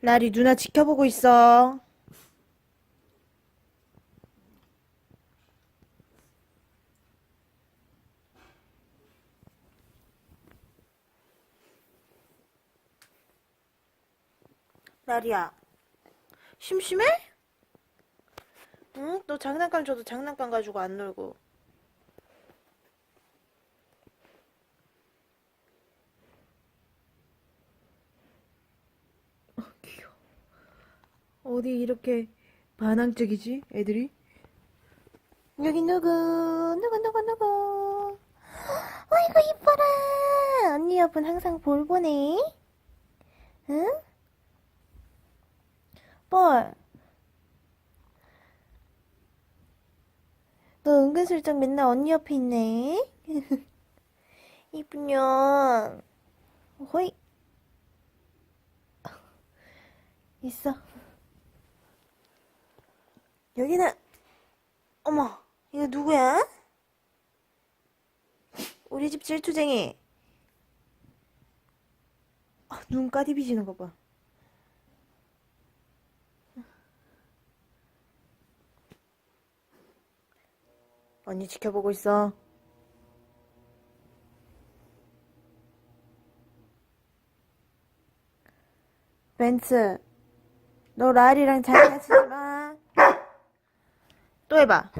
라리 누나 지켜보고 있어. 라리야, 심심해? 응? 너 장난감 줘도 장난감 가지고 안 놀고. 귀여워. 어디 이렇게 반항적이지, 애들이? 여기 누구, 누구, 누구, 누구. 어이구, 이뻐라. 언니 옆은 항상 볼 보네. 응? 뻘. 너 은근슬쩍 맨날 언니 옆에 있네. 이쁘냐. 호이. 있어. 여기는, 어머, 이거 누구야? 우리 집 질투쟁이. 아, 눈 까디비지는 거 봐. 언니 지켜보고 있어. 벤츠, 너 라리랑 장난치지 마. 또 해봐.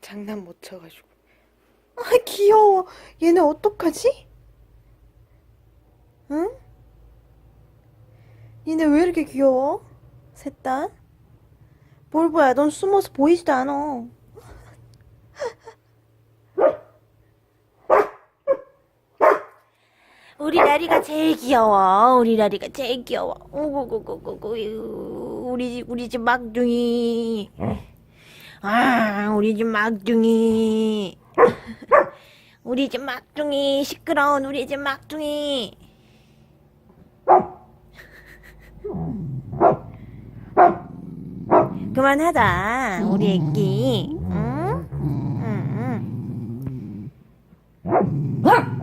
장난 못 쳐가지고. 아, 귀여워. 얘네 어떡하지? 응? 얘네 왜 이렇게 귀여워? 셋 다? 볼보야, 넌 숨어서 보이지도 않아. 우리 라리가 제일 귀여워. 우리 라리가 제일 귀여워. 오구구구구구. 우리 집, 우리 집 막둥이. 아, 우리 집 막둥이. 우리 집 막둥이. 시끄러운 우리 집 막둥이. 그만하자, 우리 애기. 응? 응, 응.